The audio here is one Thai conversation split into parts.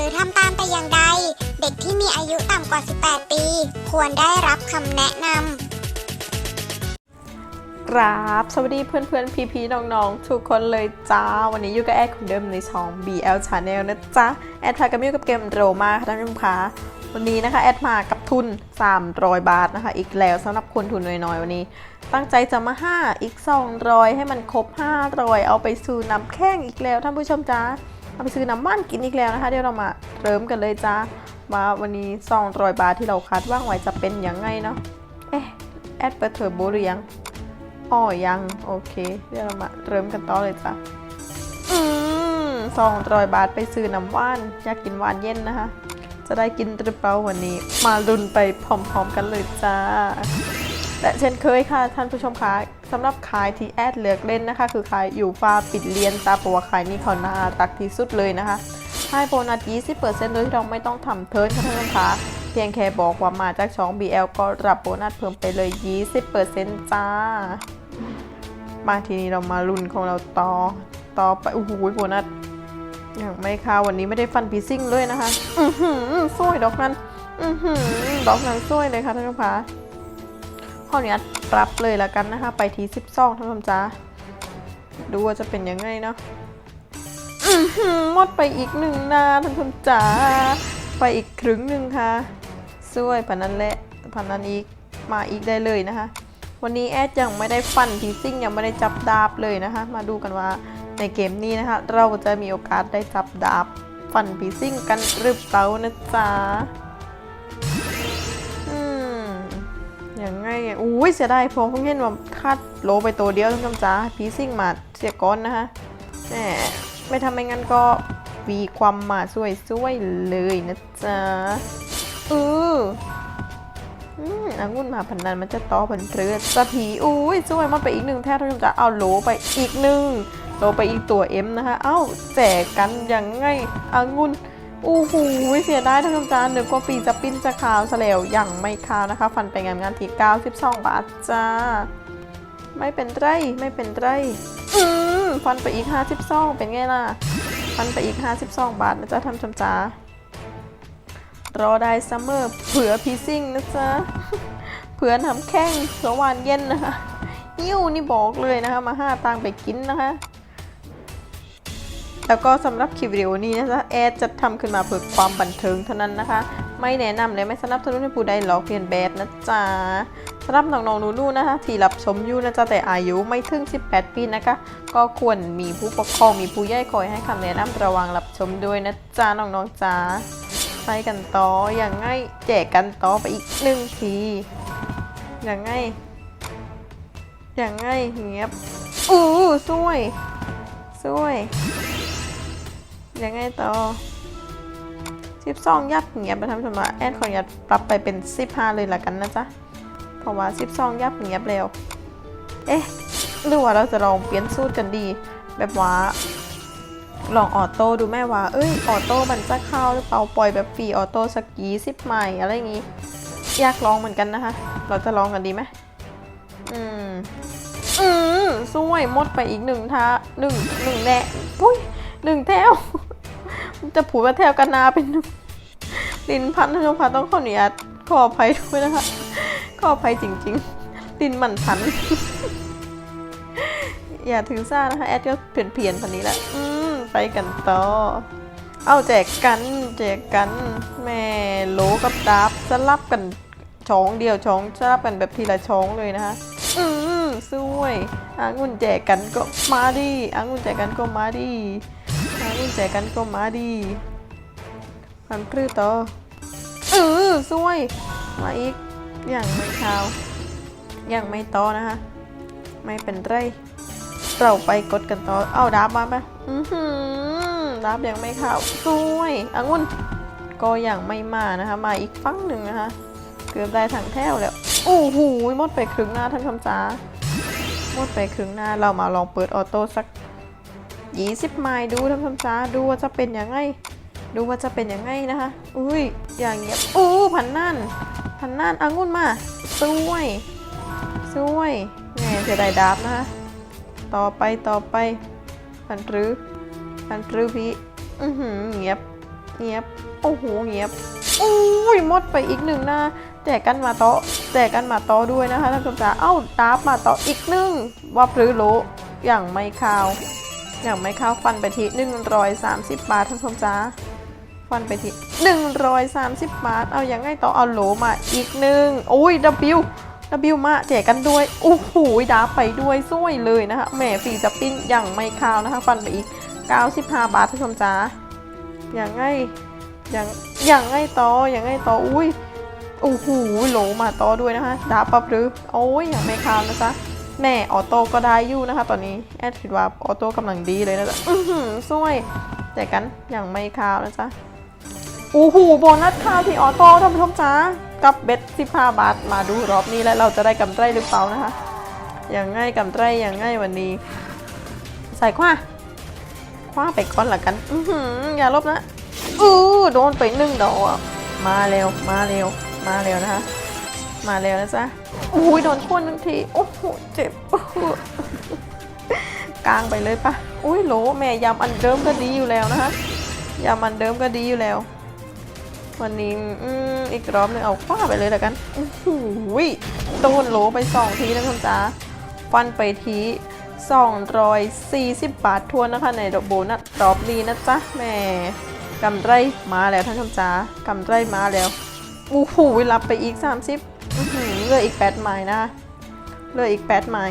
หรือทำตามแต่อย่างใด เด็กที่มีอายุต่ำกว่า 18 ปี ควรได้รับคำแนะนำครับสวัสดีเพื่อนๆพี่ๆน้องๆ ทุกคนเลยจ้า วันนี้อยู่กับแอดคนเดิมในช่อง BL Channel นะจ๊ะ แอดพากันมาอยู่กับเกมโรมาค่ะท่านผู้ชมคะวันนี้นะคะ แอดมากับทุน 300 บาทนะคะ อีกแล้วสำหรับคนทุนน้อยๆ วันนี้ ตั้งใจจะมา 5 อีก 200 ให้มันครบ 500 เอาไปซื้อน้ำแข้งอีกแล้วท่านผู้ชมจ้า เอาไปซื้อน้ำว่านกินอีกแล้วนะคะ เดี๋ยวเรามาเริ่มกันเลยจ้าว่าวันนี้200บาทที่เราคาดว่างไว้จะเป็นยังไงเนาะเอ๊ะแอดเปิดเทอร์โบหรือยังอ๋อยังโอเค เดี๋ยวเรามาเริ่มกันต่อเลยจ้ะอืมสองร้อยบาทไปซื้อน้ำว่านอยากกินหวานเย็นนะคะ จะได้กินหรือเปล่าวันนี้ มารุนไปพร้อมๆกันเลยจ้าและเช่นเคยค่ะท่านผู้ชมคะ สำหรับขายที่แอดเลือกเล่นนะคะ คือขายอยู่ฟ้าปิดเรียนตาปัวขายนี่เขานารักที่สุดเลยนะคะ ให้โบนัส 20%โดยที่เราไม่ต้องทำเทิร์นค่ะท่านผู้ชมคะเพียงแค่บอกว่ามาจากช่อง BL ก็รับโบนัสเพิ่มไปเลย 20%จ้า มาทีนี้เรามาลุ้นของเราต่อ ต่อไปโอ้โหโบนัสอย่างไม่ค่ะวันนี้ไม่ได้ฟันพีซิ่งเลยนะคะ อือหือสวยดอกนั้น อือหือดอกนั้นสวยเลยค่ะท่านผู้ชมคะข้อนี้ ปรับเลยละกันนะคะ ไปที12ท่านผู้ชมจ้าดูว่าจะเป็นยังไงเนาะหมดไปอีกหนึ่งนาท่านผู้ชมจ๋าไปอีกครึ่งหนึ่งค่ะสวยพันนั้นแหละพันนั้นอีกมาอีกได้เลยนะคะ วันนี้แอดยังไม่ได้ฟันทีซิ่งยังไม่ได้จับดาบเลยนะคะ มาดูกันว่าในเกมนี้นะคะ เราจะมีโอกาสได้จับดาบฟันผีซิ่งกันหรือเปล่านะจ๊ะ ยังไงอุ้ยเสียดายพอเพิ่งเห็นว่าคาดโลไปตัวเดียวท่านผู้าผีซิ่งมาเสียก้อนนะคะแหมไม่ทำไม่งั้นก็วีความมาสวยๆเลยนะจ๊ะเอออืมอางุ่นมาพันนันมันจะต่อพันเรือสะผีอุ้ยสวยมาไปอีกหนึ่งแท้ทุกคนจะเอาโลไปอีกหนึ่งโลไปอีกตัวเอ็มนะคะเอ้าแจกกันยังไงอางุ่น โอู้หูเสียดายทั้งคำจานหนึ่งกว่าปีจะปิ้นจะขาวซะแล้วยังไม่ขาวนะคะ ฟันไปงานงานที่92 บาทจ้า ไม่เป็นไรไม่เป็นไรอืมฟันไปอีก 52 เป็นไงล่ะ ฟันไปอีก 52 บาทนะจ๊ะทำชมจ๋ารอได้ซัมเมอร์เผื่อพีซิ่งนะจ๊ะเผื่อทำแข้งสวานเย็นนะคะยิ้วนี่บอกเลยนะคะ มาห้าตังค์ไปกินนะคะ แล้วก็สำหรับคลิปวิดีโอนี้นะคะแอดจะทำขึ้นมาเพื่อความบันเทิงเท่านั้นนะคะ ไม่แนะนำและไม่สนับสนุนให้ผู้ใดหลอกเลียนแบบนะจ๊ะสำหรับน้องๆหนูๆนะคะ ที่รับชมอยู่นะจ๊ะแต่อายุไม่ถึง 18 ปีนะคะ ก็ควรมีผู้ปกครองมีผู้ใหญ่คอยให้คำแนะนำระวังรับชมด้วยนะจ๊ะน้องๆจ๊ะไปกันต่ออย่างง่ายแจกกันต่อไปอีกหนึ่งทีอย่างง่ายอย่างง่ายเงียบอู้สวยสวย ยังไงต่อสิบสองยับเงียบไปทำสมาแอดขออนุญาตปรับไปเป็นสิบห้าเลยละกันนะจ๊ะเพราะว่าสิบสองยับเงียบแล้ว เอ๊ะหรือว่าเราจะลองเปลี่ยนสูตรกันดี แบบว่าลองออโต้ดูแม่ว่า เอ้ยออโต้มันจะเข้าหรือเปล่าปล่อยแบบฟรีออโต้สักกี่สิบใหม่อะไรอย่างงี้อยากลองเหมือนกันนะคะ เราจะลองกันดีไหมอืมอืมสวยหมดไปอีกหนึ่งท่าหนึ่งหนึ่งแน่อุ้ยหนึ่งแถว จะผูกว่าแถวกันนาเป็นลินพันธนพันต้องขออนุญาตขออภัยด้วยนะคะ ขออภัยจริงๆลินหมันพัน อย่าถือซ่านะคะ แอดก็เพียนเพียนพันนี้แหละอืมไปกันต่อ เอาแจกกันแจกกัน แม่โหลกับดาบสลับกันช้องเดียวช้องสลับกันแบบทีละช้องเลยนะคะอืมสวยอางุ่นแจกกันก็มาดิอางุ่นแจกกันก็มาดิ แจกันก็มาดิพันพรื้ต่อเออสวย มาอีก อย่างไม่เท้ายังไม่ต่อนะคะ ไม่เป็นไร เราไปกดกันต่อ เอาดับมาไหมอือหือดับยังไม่เข้าสวยอางุ่นก็ยังไม่มานะคะ มาอีกฝั่งหนึ่งนะคะ เกือบได้ถังแถวแล้ว โอ้โหหมดไปครึ่งหน้าท่านคำจ้าหมดไปครึ่งหน้า เรามาลองเปิดออโต้สัก 20ไมล์ดูท่านคำจ้าดูว่าจะเป็นยังไง ดูว่าจะเป็นยังไงนะคะ อุ้ย อย่างเงี้ยอู้พันนั่น พันนั่นอางุ่นมาสวยสวยแหมเสียดายดาบนะคะ ต่อไปต่อไป พันปรือพันปรือพี่อือหือเงียบเงียบโอ้โหเงียบโอ้ยหมดไปอีกหนึ่งน้าแจกกันมาโตแจกกันมาโตด้วยนะคะท่านผู้ชมจ๋าเอ้าดาบมาโตอีกหนึ่งว่าพรือโลอย่างไม่ข่าว อย่างไม่ข่าวฟันไปที่130 บาทท่านผู้ชมจ๋าฟันไปที่130 บาท เอาอย่างไงต่อเอาโหลมาอีกหนึ่งโอ้ยดับบิวดับบิวมาแจกกันด้วยโอ้โหดาไปด้วยสวยเลยนะคะแหมฟรีจะปิ้นอย่างไม่ข่าวนะคะ ฟันไปอีก 95 บาทท่านผู้ชมจ๋าอย่างไงอย่างอย่างไงต่ออย่างไงต่ออุ้ยโอ้โหโหลมาต่อด้วยนะคะดาปับหรือโอ้ยอย่างไม่คาวนะจ๊ะ แน่ออโต้ก็ได้อยู่นะคะ ตอนนี้แอดคิดว่าออโต้กำลังดีเลยนะจ๊ะอือหือสวยแต่กันอย่างไม่คาวนะจ๊ะโอ้โหโบนัสคาวที่ออโต้ท่านผู้ชมจ๋ากับเบ็ด15บห้าบาทมาดูรอบนี้แล้วเราจะได้กำไรหรือเปล่านะคะ อย่างง่ายกำไรอย่างง่ายวันนี้ ใส่ขว้าคว้าไปก่อนละกัน อือหืออย่าลบนะอู้โดนไปหนึ่งดอกมาเร็วมาเร็วมาเร็วนะคะ มาเร็วนะจ๊ะ อุ้ยโดนทวนหนึ่งที โอ้โห เจ็บกลางไปเลยปะอุ้ยโหลแม่ยำอันเดิมก็ดีอยู่แล้วนะคะยำอันเดิมก็ดีอยู่แล้ว วันนี้อีกรอบนึงเอาคว้าไปเลยแล้วกันโอ้โหโดนโหลไปสองทีนะคุณจ๋าฟันไปที240 บาททวนนะคะ ในโบนัสรอบนี้นะจ๊ะแม่กำไรมาแล้วท่านผู้ชมจ๋ากำไรมาแล้วอู้หูรับไปอีก 30 เหลืออีก8ไม้นะเหลืออีก8ไม้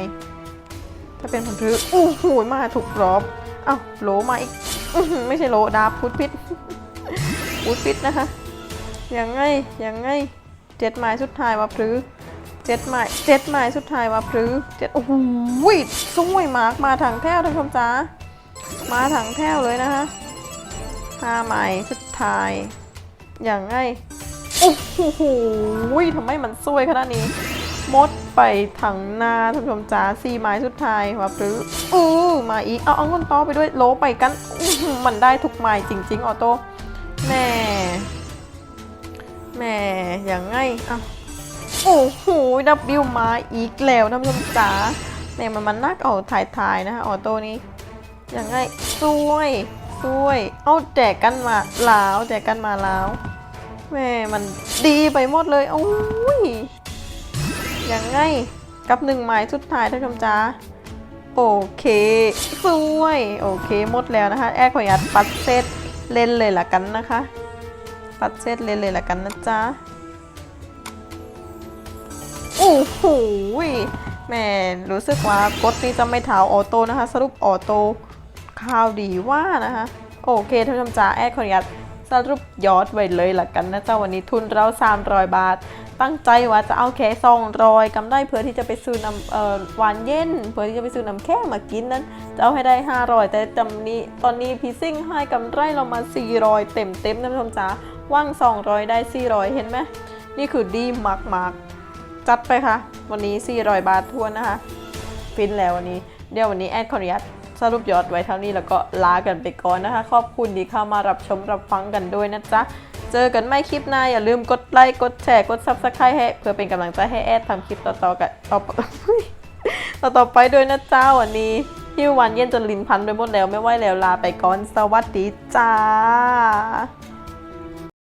ถ้าเป็นผลถืออู้หูมาถูกรอบเอ้าโลมาอีกไม่ใช่โลดาบพุดพิษพุดพิษนะคะยังไงยังไงเจ็ดไม้สุดท้ายมาพรือเจ็ดไม้เจ็ดไม้สุดท้ายมาพรือเจ็ดโอ้โหสวยมากมาถังแถวท่านผู้ชมจ๋ามาถังแถวเลยนะคะห้าไม้สุดท้ายอย่างไง โอ้โหทำไมมันสวยขนาดนี้ มดไปถังหน้าท่านผู้ชมจ๋าสี่ไม้สุดท้ายมาปรืออู้มาอีก เอาเอาเงินต่อไปด้วยโลไปกัน มันได้ทุกไม้จริง ๆ ออโต้แม่แม่อย่างไงอะโอ้โหดับบิวมาอีกแล้วท่านผู้ชมจ๋าแม่มันมันนักเอาถ่ายๆนะคะออโต้นี้อย่างไงสวยสวย เอาแจกกันมาแลาวแจกกันมาแลาว แม่มันดีไปหมดเลยโอ้ยอย่างไงกับหนึ่งไม้สุดท้ายท่านผู้ชมจ้าโอเคสวยโอเคหมดแล้วนะคะ แอร์ขออนุญาตปัดเซตเล่นเลยละกันนะคะ ปัดเซตเล่นเลยละกันนะจ๊ะโอ้โหแม่รู้สึกว่ากดนี้จะไม่เท้าออโต้นะคะ สรุปออโต้ข่าวดีว่านะคะ โอเคท่านผู้ชมจ๋าแอดขออนุญาต สรุปยอดไว้เลยละกันนะเจ้าวันนี้ทุนเรา 300 บาท ตั้งใจว่าจะเอาแค่200กำได้เพื่อที่จะไปซื้อน้ำเอ่อหวานเย็น เพื่อที่จะไปซื้อน้ำแค่มากินนั้น จะเอาให้ได้ 500 แต่จำนี้ตอนนี้พีซิ่งให้กำไรเรามา 400 เต็มเต็มๆท่านผู้ชมจ๋าว่าง 200 ได้ 400 เห็นไหมนี่คือดีมากๆจัดไปค่ะ วันนี้ 400 บาททวนนะคะ ฟินแล้ววันนี้ เดี๋ยววันนี้แอดขออนุญาต สรุปยอดไว้เท่านี้แล้วก็ลากันไปก่อนนะคะ ขอบคุณที่เข้ามารับชมรับฟังกันด้วยนะจ๊ะ เจอกันไม่คลิปหน้าอย่าลืมกดไลค์กดแชร์กดซับสไครต์ให้เพื่อเป็นกำลังใจให้แอดทำคลิปต่อๆกันต่อต่อต่อไปด้วยนะจ้าวันนี้ที่วันเย็นจนลิ้นพันไปหมดแล้วไม่ไหวแล้วลาไปก่อนสวัสดีจ้า